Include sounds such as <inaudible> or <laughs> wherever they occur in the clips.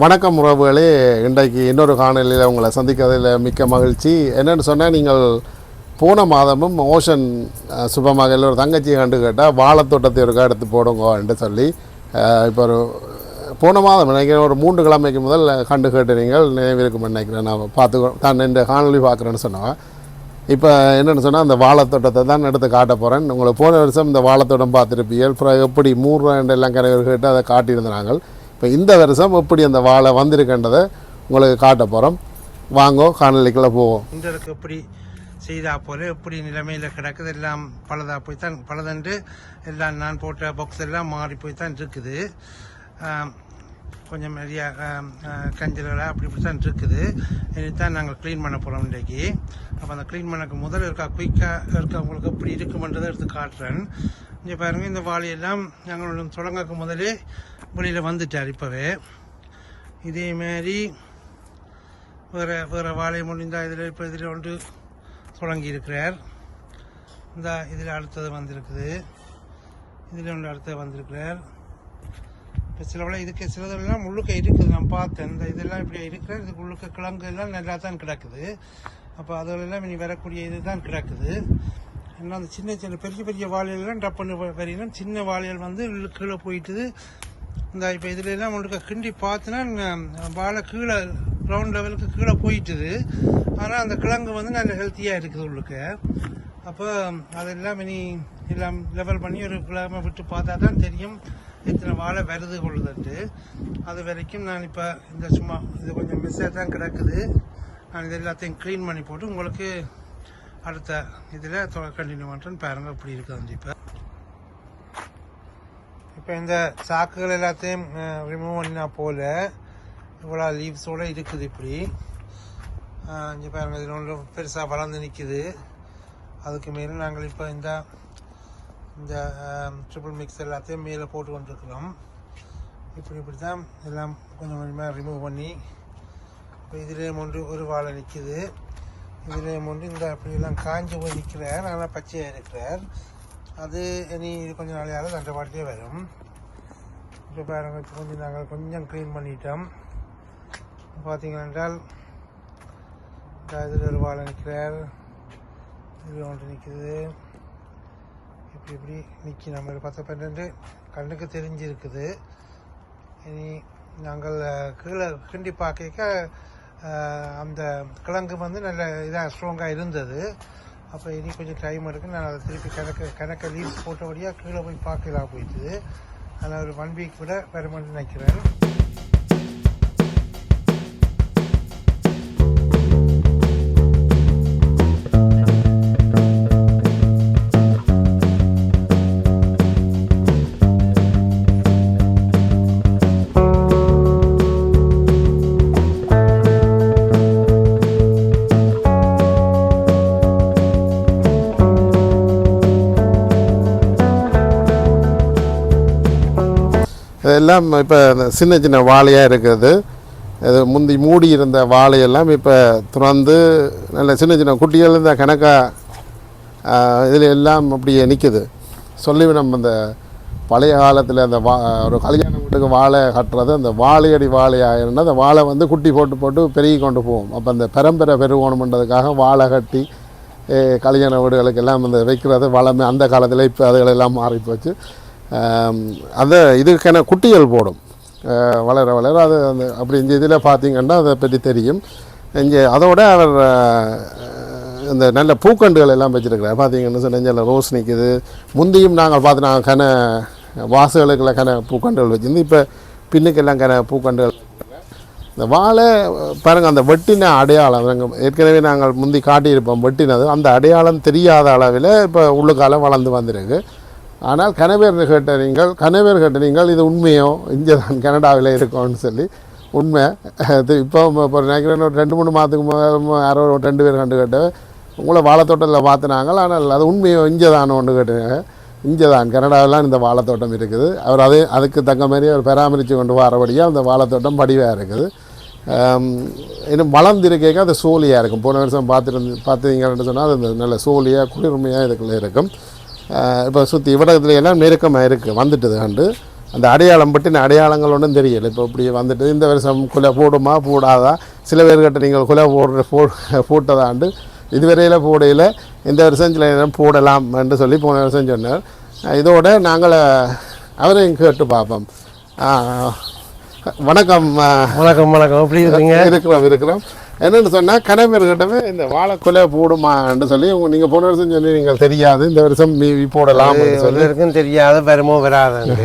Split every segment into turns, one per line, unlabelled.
வணக்கம் உறவுகளே. இன்றைக்கு இன்னொரு காணொலியில் உங்களை சந்திக்கிறதில் மிக்க மகிழ்ச்சி. என்னென்னு சொன்னால் நீங்கள் போன மாதமும் ஓஷன் சுபமாக ஒரு தங்கச்சியை கண்டு கேட்டால் வாழைத்தோட்டத்தை ஒருக்கா எடுத்து போடுங்க என்று சொல்லி இப்போ ஒரு போன மாதம் நினைக்கிறேன் ஒரு மூன்று கிழமைக்கு முதல் கண்டு கேட்டு நீங்கள் நினைவிருக்கும் நினைக்கிறேன். நான் பார்த்து தான் இந்த காணொலி பார்க்குறேன்னு சொன்னேன் இப்போ என்னென்னு சொன்னால் அந்த வாழைத்தோட்டத்தை தான் எடுத்து காட்ட போகிறேன் உங்களுக்கு போன வருஷம் இந்த வாழைத்தோட்டம் பார்த்துருப்பீர்கள். அப்புறம் எப்படி மூன்று எல்லாம் கரைவர் கேட்டு அதை காட்டியிருந்தாங்க இப்போ இந்த வருஷம் எப்படி அந்த வாழை வந்திருக்கின்றதை உங்களுக்கு காட்ட போகிறோம் வாங்கோ காணொலிக்குள்ளே போவோம்.
இன்றைக்கு எப்படி செய்தா போல எப்படி நிலைமையில் கிடக்குது எல்லாம் பழுதாக போய் தான் பலதண்டு எல்லாம் நான் போட்ட பாக்ஸ் எல்லாம் மாறி போய் தான் இருக்குது கொஞ்சம் நிறையா கஞ்சல்களாக அப்படி இப்படி தான் இருக்குது. இதுதான் நாங்கள் க்ளீன் பண்ண போகிறோம் இன்றைக்கு. அப்போ அந்த க்ளீன் பண்ணக்கு முதல் இருக்கா குயிக்காக இருக்கவங்களுக்கு எப்படி இருக்குமென்றதை எடுத்து காட்டுறேன். இங்கே பாருங்கள் இந்த வாழையெல்லாம் நாங்கள் தொடங்கக்கு முதலே வெளியில் வந்துட்டார் இப்போவே. இதே மாதிரி வேறு வேறு வாழை முடிந்தால் இதில் இப்போ இதில் ஒன்று தொடங்கி இருக்கிறார். இந்த இதில் அடுத்தது வந்திருக்குது. இதில் ஒன்று அடுத்தது வந்திருக்கிறார். இப்போ சில இதுக்கு சிலதெல்லாம் உள்ளுக்க இருக்குது. நான் பார்த்தேன். இந்த இதெல்லாம் இப்படி இருக்கிற இதுக்கு உள்ளுக்க கிழங்கு எல்லாம் நல்லா தான் கிடக்குது. அப்போ அதெல்லாம் இனி வரக்கூடிய இது தான் கிடக்குது. ஏன்னா அந்த சின்ன சின்ன பெரிய பெரிய வாழையெல்லாம் டப்புன்னு வரையினா சின்ன வாழைகள் வந்து கீழே போயிட்டுது. இந்த இப்போ இதில் எல்லாம் உங்களுக்கு கிண்டி பார்த்தோன்னா வாழை கீழே கிரவுண்ட் லெவலுக்கு கீழே போயிட்டுது. ஆனால் அந்த கிழங்கு வந்து நல்ல ஹெல்த்தியாக இருக்குது உள்ளுக்கு. அப்போ அதெல்லாம் இனி எல்லாம் லெவல் பண்ணி ஒரு கிழமை விட்டு பார்த்தா தான் தெரியும் எத்தனை வாழை வருது கொள்ளுதுன்ட்டு அது வரைக்கும் நான் இப்போ இந்த சும்மா இது கொஞ்சம் மிஸ்ஸாக தான் கிடக்குது. நான் இது எல்லாத்தையும் க்ளீன் பண்ணி போட்டு உங்களுக்கு அடுத்த இதில் கண்டினியூ பண்ணுறேன்னு பாருங்கள் இப்படி இருக்குது இப்போ. இப்போ இந்த சாக்குகள் எல்லாத்தையும் ரிமூவ் பண்ணினா போல. இவ்வளோ லீவ்ஸோடு இருக்குது இப்படி. இங்கே பாருங்கள் இதில் இது ஒன்று பெருசாக வளர்ந்து நிற்கிது அதுக்கு மேலே நாங்கள் இப்போ இந்த இந்த ட்ரிபிள் மிக்ஸ் எல்லாத்தையும் மேலே போட்டு கொண்டிருக்கிறோம். இப்படி இப்படி தான் எல்லாம் கொஞ்சம் கொஞ்சமாக ரிமூவ் பண்ணி இப்போ இதுலேயும் ஒன்று ஒரு வாழை நிற்கிது இதுலேயும் ஒன்று இந்த அப்படியெல்லாம் காஞ்சி போய் நிற்கிறார். ஆனால் பச்சையாக இருக்கிறார். அது இனி கொஞ்சம் நாளையால் தண்டை பாட்டிலே வரும். இப்போ பாருங்க இப்போ கொஞ்சம் நாங்கள் கொஞ்சம் க்ளீன் பண்ணிட்டோம். பார்த்தீங்க என்றால் இதில் ஒரு வாழை நிற்கிறார். இது ஒன்று நிற்கிது. இப்படி இப்படி நிற்கி நம்ம ஒரு பத்து பன்னெண்டு கண்ணுக்கு தெரிஞ்சிருக்குது. இனி நாங்கள் கீழே கிண்டி பார்க்க அந்த கிழங்கு வந்து நல்ல இதாக ஸ்ட்ராங்காக இருந்தது. அப்போ இனி கொஞ்சம் டைம் எடுக்கு நான் அதை திருப்பி கணக்கு கணக்கை லீவ்ஸ் போட்டபடியாக கீழே போய் பார்க்கலாம் போயிட்டுது. அதில் ஒரு ஒன் வீக் கூட வருமானு நினைக்கிறேன்.
இதெல்லாம் இப்போ சின்ன சின்ன வாழையாக இருக்குது இது முந்தி மூடி இருந்த வாழையெல்லாம் இப்போ திறந்து நல்ல சின்ன சின்ன குட்டிகள் இந்த கணக்காக இதில் எல்லாம் அப்படியே நிற்குது சொல்லி நம்ம அந்த பழைய காலத்தில் அந்த வா ஒரு கல்யாண வீட்டுக்கு வாழை கட்டுறது அந்த வாழையடி வாழையாக இருந்தால் அந்த வாழை வந்து குட்டி போட்டு போட்டு பெருகி கொண்டு போவோம். அப்போ அந்த பரம்பரை பெருகணுமன்றதுக்காக வாழை கட்டி கல்யாண வீடுகளுக்கு எல்லாம் அந்த வைக்கிறது வளமே அந்த காலத்தில் இப்போ அதுகளெல்லாம் மாறி போச்சு அதை இதுக்கான குட்டிகள் போடும். வளர வளர அது அந்த அப்படி இந்த இதில் பார்த்தீங்கன்னா அதை பற்றி தெரியும். இங்கே அதோட அவர் இந்த நல்ல பூக்கண்டுகள் எல்லாம் வச்சுருக்கிறார். பார்த்தீங்கன்னு சொன்னால் ரோஸ் நிற்கிது முந்தியும் நாங்கள் பார்த்து நாங்கள் கன வாசகளுக்கெல்லாம் கன பூக்கண்டுகள் வச்சுருந்து இப்போ பின்னுக்கெல்லாம் கன பூக்கண்டுகள். இந்த வாழை பாருங்கள் அந்த வெட்டின அடையாளம் நாங்கள் ஏற்கனவே நாங்கள் முந்தி காட்டியிருப்போம் வெட்டினது. அந்த அடையாளம் தெரியாத அளவில் இப்போ உள்ளுக்கால வளர்ந்து வந்திருக்கு. ஆனால் கனவேர் கேட்ட நீங்கள் கனவேர் கேட்ட நீங்கள் இது உண்மையோ? இங்கே தான் கனடாவில் இருக்கோன்னு சொல்லி உண்மை. இது இப்போ இப்போ நினைக்கிறேன் ஒரு ரெண்டு மூணு மாதத்துக்கு யாரோ ஒரு ரெண்டு பேர் கண்டு கேட்ட உங்களை வாழைத்தோட்டத்தில் பார்த்துனாங்க ஆனால் அது உண்மையோ? இங்கே ஒன்று கேட்டுங்க இங்கே தான் கனடாவிலாம் இந்த வாழைத்தோட்டம் இருக்குது. அவர் அதே அதுக்கு தக்க மாதிரி அவர் பராமரித்து கொண்டு வரபடியாக அந்த வாழைத்தோட்டம் படிவாக இருக்குது. இன்னும் வளர்ந்திருக்கேக்க அது சோழியாக இருக்கும். போன வருஷம் பார்த்துருந்து பார்த்தீங்கன்னு சொன்னால் அது நல்ல சோழியாக குளிர்மையாக இதுக்குள்ளே இருக்கும். இப்போ சுற்றி இவ்வளத்துல எல்லாம் நெருக்கமாக இருக்குது வந்துட்டுது கண்டு அந்த அடையாளம் பற்றின அடையாளங்கள் ஒன்றும் தெரியல. இப்போ இப்படி வந்துட்டு இந்த வருஷம் குலை போடுமா போடாதா? சில பேர்கிட்ட நீங்கள் குலை போடுற போ போட்டதாண்டு இதுவரையில் போடையில் இந்த வருஷம் சில நேரம் போடலாம் என்று சொல்லி போன வருஷம் சொன்னார். இதோட நாங்கள் அவரையும் கேட்டு பார்ப்போம். வணக்கம்
வணக்கம் வணக்கம். எப்படி இருக்கீங்க?
இருக்கிறோம் இருக்கிறோம். என்னன்னு சொன்னால் கணவர்கிட்டவே இந்த வாழைக்குலை போடுமான்னு சொல்லி நீங்கள் போன வருஷம் சொல்லி நீங்கள் தெரியாது. இந்த வருஷம் போடலாம் சொல்லி.
சொல்லிருக்கும் தெரியாத வருமோ வராதுன்னு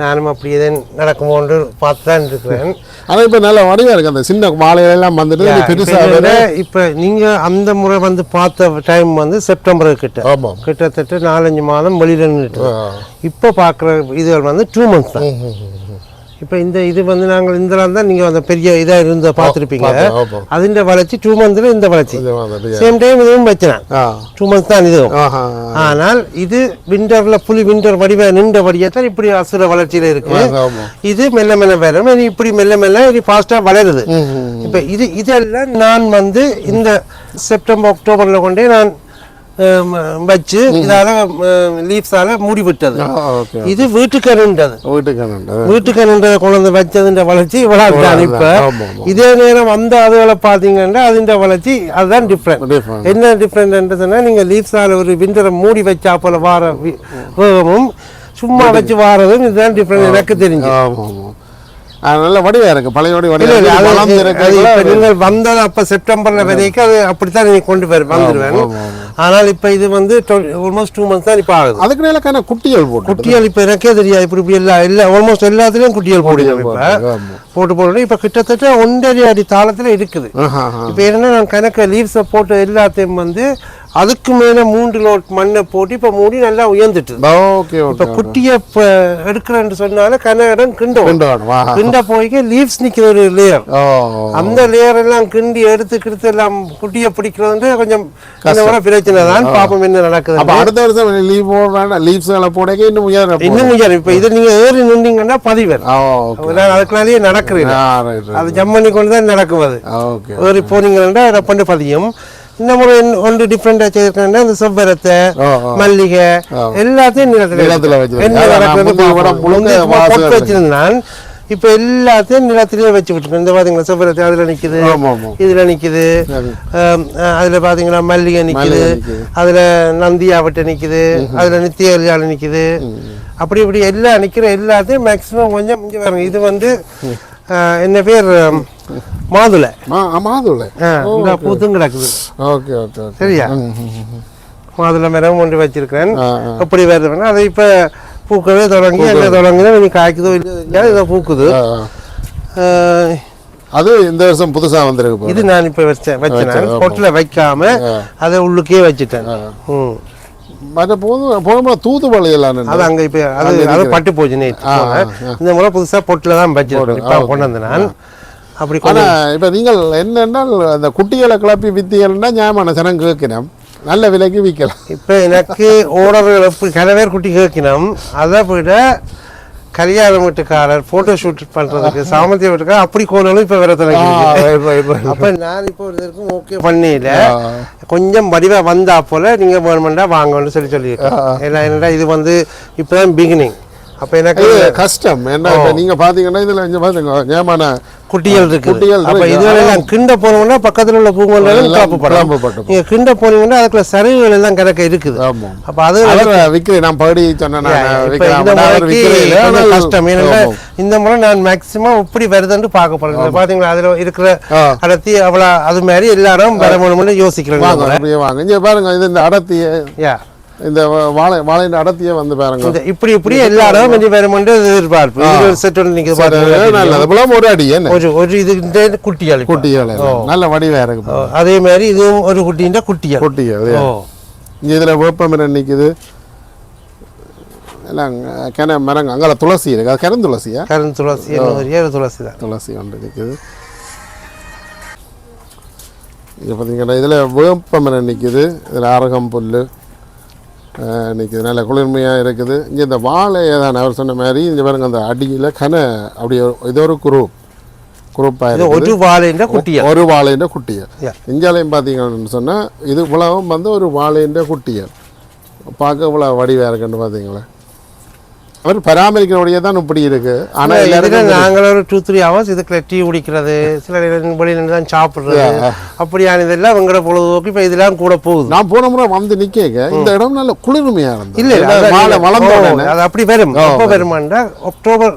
நானும் அப்படி எதுவும் நடக்குமோன்று பார்த்து தான் இருக்கிறேன்.
ஆனால் இப்போ நல்ல வடிவாக இருக்குது அந்த சின்ன வாழையெல்லாம் வந்துட்டு இது பெருசாக
இதை இப்ப நீங்க அந்த முறை வந்து பார்த்த டைம் வந்து செப்டம்பர் கிட்ட.
ஆமாம்
கிட்டத்தட்ட நாலஞ்சு மாதம் வெளியில நின்றுட்டு இப்போ பார்க்குற இதுகள் வந்து டூ மந்த்ஸ் தான். இப்போ இந்த இது வந்து நாங்கள் இந்த தான் நீங்கள் அந்த பெரிய இதாக இருந்த பார்த்துருப்பீங்க. அதிண்ட வளர்ச்சி டூ மந்த்ல இந்த வளர்ச்சி. சேம் டைம் இதுவும் வச்சினான் டூ மந்த்ஸ் தான் இதுவும் ஆனால் இது விண்டர்ல புலி விண்டர் வடிவ நின்ற வடியா தான் இப்படி அசுர வளர்ச்சியில இருக்கு. இது மெல்ல மெல்ல வரும். இப்படி மெல்ல மெல்ல இது ஃபாஸ்டா வளருது. இப்ப இது இதெல்லாம் நான் வந்து இந்த செப்டம்பர் அக்டோபர்ல கொண்டே நான் வச்சு இதால லீவ்ஸால மூடி விட்டது இது வீட்டுக்கருன்றது
வீட்டுக்கு என்னண்டு
வீட்டுக்கருன்றத கொண்டு வந்து வச்சதுன்ற வளர்ச்சி இவ்வளவு தான் இப்ப. இதே நேரம் அந்த அதுகளை பார்த்தீங்கன்னா அதுன்ற வளர்ச்சி அதுதான் டிஃப்ரெண்ட். என்ன டிஃப்ரெண்ட் சொன்னா நீங்க லீவ்ஸால ஒரு விண்டரை மூடி வச்சா போல வார வேகமும் சும்மா வச்சு வாரதும் இதுதான் டிஃப்ரெண்ட் எனக்கு தெரிஞ்சு
நல்ல வடிவாக இருக்குது பழைய
நீங்கள் வந்தது அப்ப செப்டம்பர்ல வரைக்கும் அது அப்படித்தான் நீங்க கொண்டு வர வந்துருவேன் ஆனால் இப்ப இது வந்து ஆல்மோஸ்ட் டூ மந்த்ஸ் தான் இப்ப ஆகுது.
அதுக்கு நேரக்கான குட்டிகள் போட்டு
குட்டிகள் இப்ப எனக்கே தெரியாது இப்படி இப்படி எல்லா எல்லா ஆல்மோஸ்ட் எல்லாத்துலயும் குட்டிகள் போடுவோம் இப்ப. போட்டு போட்டு இப்ப கிட்டத்தட்ட ஒன்றரை அடி தாளத்துல இருக்குது. இப்ப என்னன்னா நான் கணக்க லீவ்ஸை போட்டு எல்லாத்தையும் வந்து அதுக்கு மேல மூன்று லோட் மண்ணை போட்டு இப்ப மூடி நல்லா உயர்ந்துட்டு
ஓகே
இப்ப குட்டியை இப்ப எடுக்கிறேன்னு சொன்னால கனகடம் கிண்டும்
கொண்டு
போய்க்க லீவ்ஸ் நிக்கிற ஒரு லேயர் அந்த லேயர் எல்லாம் கிண்டி எடுத்து கிடுத்து எல்லாம் குட்டியை பிடிக்கிறது வந்து கொஞ்சம் பிரச்சனை தான் பாப்போம் என்ன நடக்குது
அப்ப அடுத்த வருஷம் லீவ் போடுறாங்க லீவ்ஸ் எல்லாம் போடக்க இன்னும் உயர
இன்னும் உயரம். இப்ப இது நீங்க ஏறி நின்றீங்கன்னா பதிவர் நான் அதுக்குள்ளாலேயே நடக்கிறேன் அது ஜம்மண்ணி கொண்டு தான் நடக்கும் அது. ஏறி போனீங்கன்னா ரப்பண்டு பதியும். இந்த முறை ஒன்று டிஃப்ரெண்டாக செய்திருக்கேன்னா இந்த செவ்வரத்தை. மல்லிகை எல்லாத்தையும் நிலத்துல. வச்சிருந்தான் இப்ப எல்லாத்தையும் நிலத்திலேயே வச்சு விட்டுருக்கேன் இந்த பாத்தீங்களா செவ்வரத்தை அதுல நிக்குது இதுல நிக்குது அதுல பாத்தீங்கன்னா மல்லிகை நிக்குது. அதுல நந்தியாவட்டை நிக்குது அதுல நித்திய கல்யாணம் நிக்குது அப்படி இப்படி எல்லாம் நிக்கிற எல்லாத்தையும் மேக்சிமம் கொஞ்சம் இது வந்து என்ன பேர்? மாதுளை.
மாதுளை.
இந்த பூத்தும் கிடக்குது.
ஓகே ஓகே
சரியா? மாதுளை மரம் ஒன்று வச்சிருக்கிறேன். எப்படி வருதுன்னா அதை இப்ப பூக்கவே தொடங்கி என்ன தொடங்குது நீ காய்க்குதோ இல்லையோ இதை பூக்குது.
அது இந்த வருஷம் புதுசா வந்திருக்கு.
இது நான் இப்ப வச்சேன் வச்சேன்
ஆமா.
பொட்டில் வைக்காம. அதை உள்ளுக்கே வச்சுட்டேன். ம்.
மற்ற போதும் போகும்போது தூதுவளை எல்லாம்
அது அங்க இப்ப அது அது பட்டு போச்சு. இந்த முறை புதுசா பொட்டில் தான் இப்ப கொண்டு வந்தேன் நான். அப்படி
ஆனா
கொண்டு
இப்ப நீங்கள் என்னென்னால் அந்த குட்டிகளை கிளப்பி வித்தீங்கன்னா ஞாபகம் சனம் கேட்கணும் நல்ல விலைக்கு விற்கலாம்.
இப்ப எனக்கு ஓடர்கள் பேர் குட்டி கேட்கணும் அதை விட கல்யாண வீட்டுக்காரர் போட்டோ ஷூட் பண்றதுக்கு சாமர்த்திய வீட்டுக்காரர் அப்படி கோணலும் இப்ப வேற அப்ப நான் இப்போ ஒரு இதற்கும் ஓகே பண்ணல கொஞ்சம் வடிவா வந்தா போல நீங்க வேணுமெண்டா வாங்கன்னு சொல்லி சொல்லியிருக்கேன். ஏன்னா என்னடா இது வந்து இப்பதான் பிகினிங் அப்ப எனக்கு
கஷ்டம். என்ன இப்ப நீங்க பாத்தீங்கன்னா இதுல இங்க பாத்துங்க ஞாபகம்
குட்டிகள் இருக்கு அப்ப எல்லாம் கிண்ட போனோம்னா பக்கத்துல உள்ள பூங்கொல்லாம்
எல்லாம்
காப்பு படம்
கிளம்பு பட்டு.
நீங்க கிண்ட போனீங்கன்னா அதுக்குள்ள சரிவுகள் எல்லாம் கிடக்க இருக்குது. அப்ப அது
விற்கிறேன் நான் படி சொன்னேன்
கஷ்டம். ஏன்னா இந்த முறை நான் மேக்சிமம் இப்படி வருதுன்னு பார்க்க போறேன் பாத்தீங்களா? அதுல இருக்கிற. அடர்த்தி அவ்வளவு அது மாதிரி எல்லாரும் வர முடியும்னு யோசிக்கிறேன்
வாங்க இங்க பாருங்க இது இந்த அடர்த்திய. இந்த வாழை வாழையின் அடர்த்திய வந்து பாருங்க.
இப்படி இப்படி எல்லாரும் கொஞ்சம் வருமென்று எதிர்பார்ப்பு. இது ஒரு செட் ஒன்று நீங்க
நல்லது. போல ஒரு அடி
ஒரு ஒரு இது குட்டியாள்
எல்லாம். நல்ல வடிவா இருக்கு.
அதே மாதிரி இதுவும் ஒரு குட்டின்ற குட்டியாள்
குட்டிகள்
ஓ.
இங்க இதுல வேப்பமரம் நிக்குது எல்லாம் கிண மரங்க அங்கே துளசி இருக்கு. அது கரும் துளசியா
கரும் துளசி துளசி தான்.
துளசி ஒன்று நிற்குது இங்கே பார்த்தீங்கன்னா இதில் வேப்பமரம் நிற்குது இதில் அரகம் புல் நிற்குது நல்ல குளிர்மையாக இருக்குது. இங்கே இந்த வாழை தான் அவர் சொன்ன மாதிரி இங்கே பாருங்க அந்த அடியில் கன அப்படி ஒரு- இது ஒரு குரூப் குரூப்பாக இருக்குது.
ஒரு வாழைன்ற குட்டியாள்
ஒரு வாழைன்ற
Yeah.
இஞ்சாலையும் பார்த்தீங்கன்னு சொன்னால் இது இவ்வளவும் வந்து ஒரு வாழைன்ற குட்டியல் பார்க்க இவ்வளோ வடிவாக இருக்குன்னு பார்த்தீங்களா அவர் பராமரிக்கிறபடியே தான் இப்படி இருக்கு. ஆனா எல்லாருக்கும்
நாங்கள் ஒரு டூ த்ரீ ஹவர்ஸ் இதுக்குள்ள டீ குடிக்கிறது சில வெளியில தான் சாப்பிடுறது. அப்படியான இதெல்லாம் உங்களோட பொழுதுபோக்கு இப்ப இதெல்லாம் கூட போகுது.
நான் போன முறை வந்து நிக்க இந்த இடம் நல்ல குளிர்மையா இருந்தது.
இல்ல.
வளர்ந்த
அது அப்படி வரும். எப்போ வருமாண்டா? அக்டோபர்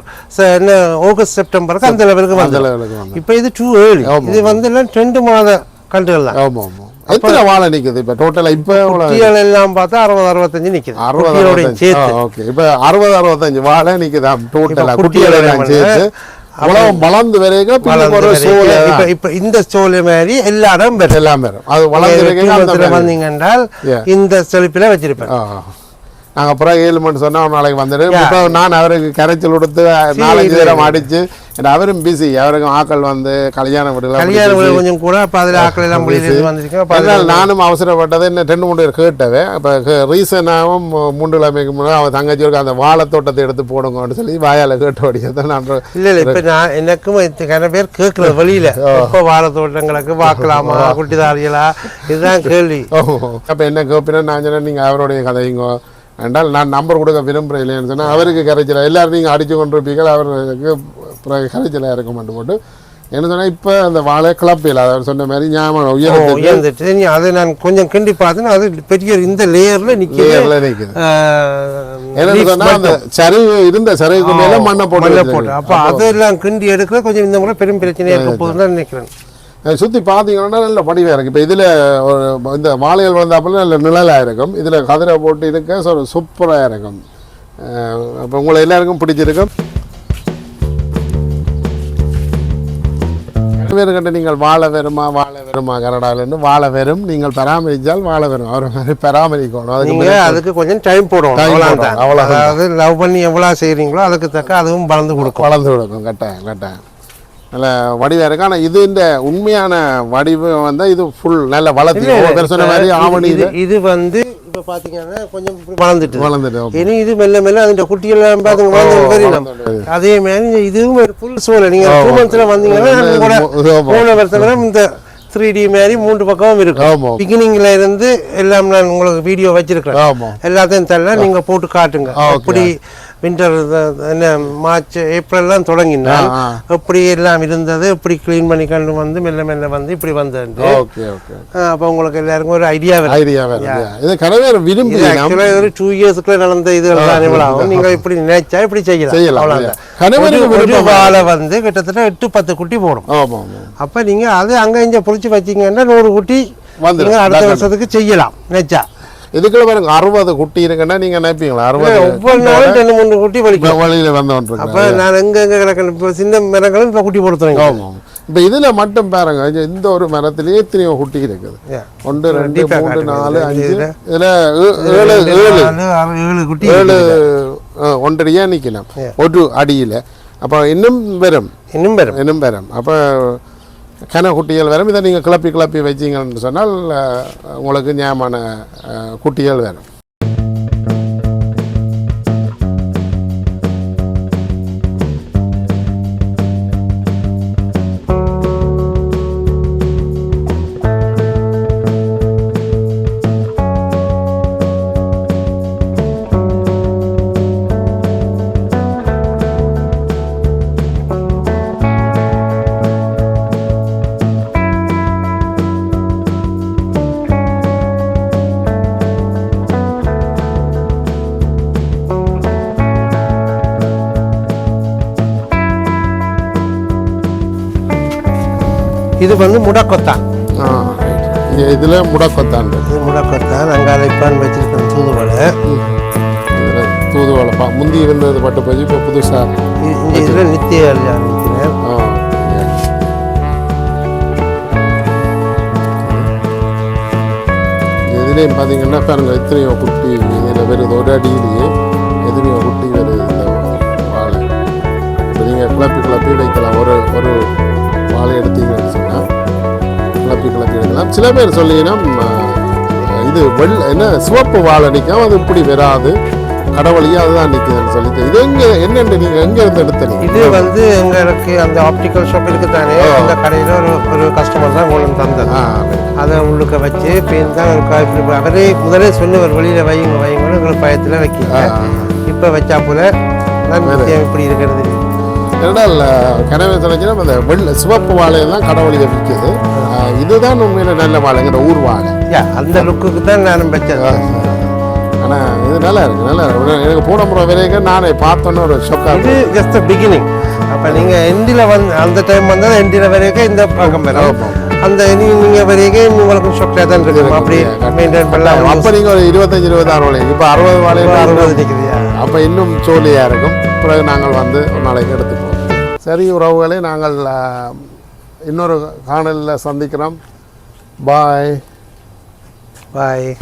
என்ன ஆகஸ்ட் செப்டம்பருக்கு அந்த லெவலுக்கு வந்து
வந்து
இப்போ இது டூ ஏர்லி இது வந்து எல்லாம் ரெண்டு மாத கண்டுகள் தான்
ஆமா ஆமா எத்தனை வாழை நிக்குது இப்ப? டோட்டலா இப்ப
எல்லாம் பார்த்தா அறுபது அறுபத்தஞ்சு நிக்குது.
அறுபது அறுபத்தஞ்சு. ஓகே இப்ப அறுபது அறுபத்தஞ்சு வாழை நிக்குதா? டோட்டலா
இப்ப
குட்டிகள் எல்லாம் சேர்த்து. அவ்வளவு வளர்ந்து வரைக்கும்
இப்ப இந்த சோலை மாதிரி எல்லா இடம்
எல்லாம் வரும். அது வளர்ந்து.
வந்தீங்க என்றால். இந்த செழிப்பில வச்சிருப்பேன்.
ஆ. நாங்க அப்புறம் ஏழு மணி சொன்னா ஒரு நாளைக்கு வந்துடு. இப்போ நான் அவருக்கு கரைச்சல் கொடுத்து நாலஞ்சு அடிச்சு ஏன்னா அவரும் பிஸி அவருக்கும் ஆக்கள் வந்து கல்யாண வீடுல
கல்யாணம் கொஞ்சம் கூட அப்ப அதுல ஆக்கள் எல்லாம் அப்ப
அதனால நானும் அவசரப்பட்டது என்ன ரெண்டு மூணு பேர் கேட்டவே இப்போ ரீசனாகவும் மூன்று கிழமைக்கு முன்னாடி அவன் தங்கச்சியோருக்கு அந்த வாழை தோட்டத்தை எடுத்து போடுங்கன்னு சொல்லி வாயால கேட்டபடியே தான் நான்
இல்ல இல்ல இப்ப நான் எனக்கும் இத்தனை பேர் கேட்கறது வெளியில. எப்ப வாழை தோட்டங்களுக்கு வாக்கலாமா <laughs> குட்டிதாரிகளா இதுதான் கேள்வி.
அப்போ என்ன கேட்பினா நான் சொன்னேன் நீங்கள் அவருடைய கதைங்க என்றால் நான் நம்பர் கொடுக்க விரும்புகிறேன் இல்லைன்னு சொன்னால் அவருக்கு கரைச்சல. எல்லாரும் நீங்கள் அடித்து கொண்டிருப்பீர்கள் அவருக்கு பிறகு கரைச்சலாக இருக்க மாட்டேன் போட்டு. என்ன சொன்னால் இப்போ அந்த வாழை கிளப்பில் அவர் சொன்ன மாதிரி ஞாபகம்
உயர்ந்துட்டு நீ அதை நான் கொஞ்சம் கிண்டி பார்த்தேன்னா அது பெரிய இந்த லேயர்ல நிக்குது.
லேயர்ல நிற்குது என்னன்னு சொன்னால் அந்த சரிவு இருந்த சரிவுக்கு மேலே மண்ணை போட்டு
மண்ணை. போட்டு. அப்ப அதெல்லாம் கிண்டி எடுக்கிற கொஞ்சம் இந்த முறை பெரும் பிரச்சனையா இருக்க போகுதுன்னு தான் நினைக்கிறேன்.
சுற்றி பார்த்தீங்கன்னா நல்ல படிவாக இருக்குது இப்போ இதில் இந்த வாழைகள் வந்தாப்புல நல்ல நிழலாக இருக்கும். இதில் கதிரை போட்டு இருக்க சூப்பராக இருக்கும். அப்போ உங்களை எல்லாருக்கும் பிடிச்சிருக்கும். பேருக்கிட்ட நீங்கள் வாழ வருமா வாழ வருமா கனடாவிலேருந்து வாழ வரும் நீங்கள் பராமரித்தால் வாழ வரும் அவர் மாதிரி பராமரிக்கணும். அதுக்கு
அதுக்கு கொஞ்சம் டைம் போடணும், அவ்வளவுதான். அதாவது லவ் பண்ணி எவ்வளவு செய்றீங்களோ அதுக்கு தக்க அதுவும் வளர்ந்து கொடுக்கும்.
வளர்ந்து கொடுக்கும். கட்டாயம் கட்டாயம். நல்ல வடிவாக இருக்கு. ஆனால் இது இந்த உண்மையான வடிவு வந்து இது ஃபுல் நல்ல வளர்த்தி. சொன்ன மாதிரி ஆவணி
இது இது. வந்து இப்ப பாத்தீங்கன்னா கொஞ்சம் வளர்ந்துட்டு.
வளர்ந்துட்டு
இனி இது மெல்ல மெல்ல அந்த குட்டிகள் பாத்துங்க வளர்ந்து அதே மாதிரி இதுவும் ஒரு ஃபுல் சோலை நீங்க டூ மந்த்ஸ்ல வந்தீங்கன்னா. போன வருஷத்துல இந்த த்ரீ டி மாதிரி மூன்று பக்கமும் இருக்கும். பிகினிங்ல இருந்து எல்லாம் நான் உங்களுக்கு வீடியோ வச்சிருக்கிறேன். எல்லாத்தையும் தள்ள நீங்க போட்டு காட்டுங்க. எப்படி வின்டர் என்ன மார்ச் ஏப்ரல்லாம் தொடங்கினால்
ஆ,
எப்படி எல்லாம் இருந்தது எப்படி க்ளீன் பண்ணி கண்டு வந்து மெல்ல மெல்ல வந்து இப்படி வந்தது.
ஓகே ஓகே
அப்போ உங்களுக்கு எல்லாருக்கும் ஒரு ஐடியா வரும்
ஐடியா இது கடவேர் விரும்பி
ஒரு டூ இயர்ஸ்க்குள்ள நடந்த இது தான் இவ்வளோ ஆகும் நீங்க இப்படி நினைச்சா இப்படி செய்யலாம்.
செய்யலாம், விருப்பம்
வாழை வந்து கிட்டத்தட்ட எட்டு பத்து குட்டி போடும்.
ஆமாம்
அப்ப நீங்க அது அங்க இங்க பொறிச்சு வச்சீங்கன்னா நூறு குட்டி. நீங்க அடுத்த வருஷத்துக்கு செய்யலாம். நினைச்சா.
இதுக்குள்ள பாருங்க அறுபது குட்டி இருக்குன்னா நீங்க நினைப்பீங்களா? அறுபது
ஒவ்வொரு நாளும் ரெண்டு மூணு குட்டி வலிக்கும்.
வழியில வந்தவன்
அப்ப நான் எங்க எங்க கிடக்கணும் இப்போ சின்ன மரங்களும் இப்போ குட்டி போடுத்துறீங்க
ஆமாம் இப்போ இதுல மட்டும் பாருங்க இந்த ஒரு மரத்திலேயே எத்தனையோ குட்டி இருக்குது. ஒன்று ரெண்டு மூணு. நாலு அஞ்சு.
இதுல.
ஏழு ஏழு.
குட்டி
ஏழு ஆ, ஒன்றரையா நிக்கலாம் ஒரு அடியில. அப்போ இன்னும் வரும்.
இன்னும் வரும்.
இன்னும் வரும். அப்போ கன குட்டிகள் வரும் இதை நீங்கள் கிளப்பி கிளப்பி வச்சிங்கன்னு சொன்னால் உங்களுக்கு நியாயமான குட்டிகள் வரும்
இது வந்து முடக்கொத்தான்
இதில் முடக்கொத்தாண்டு
இது முடக்கொத்தான் அங்கால இப்பான் வச்சிருக்கோம் தூதுவளை.
தூதுவளை முந்தி இருந்தது பட்டு போய் இப்போ புதுசாக
இதுல நித்திய நிற்கிறேன்.
இதுலேயும் பார்த்தீங்கன்னா பாருங்க எத்தனையோ குட்டி இதில் வருது ஒரு அடியிலேயே எத்தனையோ குட்டி வருது இந்த வாழை. நீங்கள் கிளப்பி கிளப்பி வைக்கலாம் ஒரு ஒரு வாழை எடுத்தீங்கன்னு சொன்னால் கிளப்பி கிளப்பி எடுக்கலாம் சில பேர் சொல்லிங்கன்னா இது வெள்ள என்ன சிவப்பு வாழை நிற்கும் அது இப்படி வராது. கடவுளையே அதுதான் நிற்குதுன்னு சொல்லிட்டு. இது எங்கே என்னென்று நீங்கள் எங்கே இருந்து எடுத்தீங்க
இது வந்து எங்களுக்கு அந்த ஆப்டிக்கல் ஷாப் இருக்கு தானே அந்த கடையில் ஒரு ஒரு கஸ்டமர் தான் வந்து தந்தது. அதை உள்ளுக்க வச்சு பேர் தான் காய்ப்பு அவரே முதலே சொன்னவர் வெளியில் வைங்க வைங்கன்னு எங்களுக்கு பயத்தில் வைக்கல. இப்போ வச்சா போல இப்படி இருக்கிறது.
இரண்டால் கனவே சொன்னீங்கன்னா அந்த வெள்ளை சிவப்பு வாழையெல்லாம் கடவுளியை விற்கிது. இதுதான் உண்மையில நல்ல வாழைங்கிற ஊர் வாழை.
அந்த லுக்குக்கு தான் நானும் வச்சது
ஆனால் இது நல்லா இருக்கு நல்லா இருக்கு. எனக்கு போன முறை வரைக்கும் நானே பார்த்தோன்னு ஒரு ஷொக்காக
இது ஜஸ்ட் பிகினிங் அப்போ நீங்கள் எண்டில் வந்து அந்த டைம் வந்தால் எண்டில் வரைக்கும் இந்த பக்கம் வரும். அந்த நீ நீங்கள் வரைக்கும் உங்களுக்கு ஷொக்காக தான் இருக்கும். அப்படி மெயின்டைன் பண்ணலாம்.
அப்போ நீங்கள் ஒரு இருபத்தஞ்சி இருபத்தாறு வாழை. இப்போ அறுபது வாழை
அறுபது நிற்குதுயா
அப்போ இன்னும் சோழியாக இருக்கும். பிறகு நாங்கள் வந்து ஒரு நாளைக்கு எடுத்துப்போம். சரி உறவுகளை நாங்கள் இன்னொரு காணலில் சந்திக்கிறோம். பாய்.
பாய்.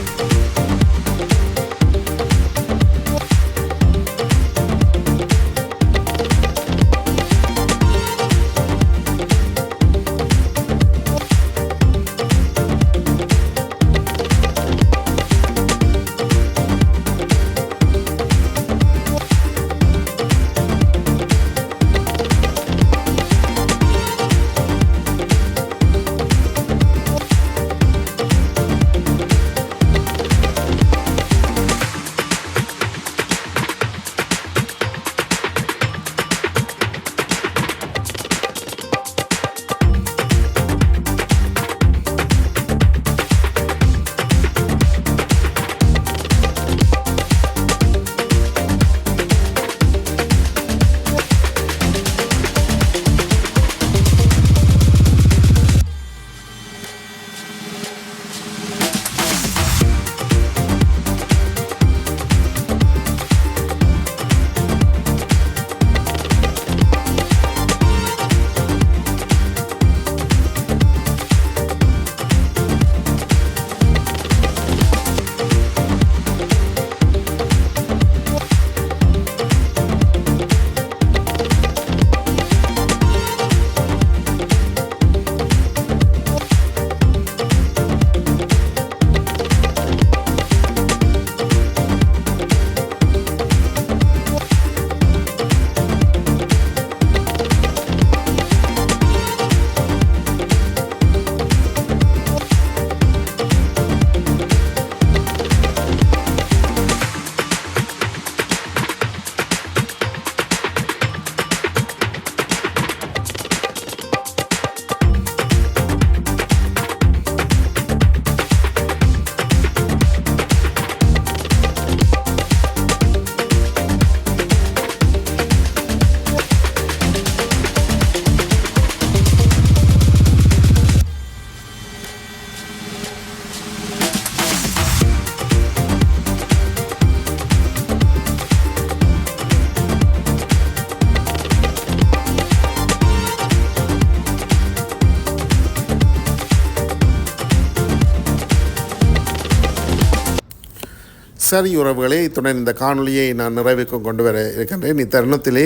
சரி உறவுகளே இத்துடன் இந்த காணொலியை நான் நிறைவுக்கு கொண்டு வர இருக்கின்றேன். இத்தருணத்திலே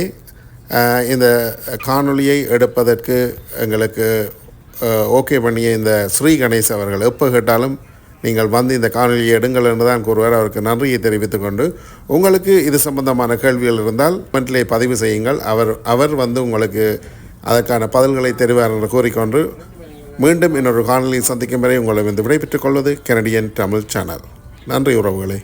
இந்த காணொளியை எடுப்பதற்கு எங்களுக்கு ஓகே பண்ணிய இந்த ஸ்ரீ கணேஷ் அவர்கள் எப்போ கேட்டாலும் நீங்கள் வந்து இந்த காணொலியை எடுங்கள் என்று தான் கூறுவார். அவருக்கு நன்றியை தெரிவித்துக் கொண்டு உங்களுக்கு இது சம்பந்தமான கேள்விகள் இருந்தால் கமெண்ட்டிலே பதிவு செய்யுங்கள். அவர் அவர் வந்து உங்களுக்கு அதற்கான பதில்களை தெரிவார் என்று கூறிக்கொண்டு மீண்டும் இன்னொரு காணொலியை சந்திக்கும் வரை உங்களை வந்து விடைபெற்றுக் கொள்வது கெனடியன் தமிழ் சேனல். நன்றி உறவுகளே.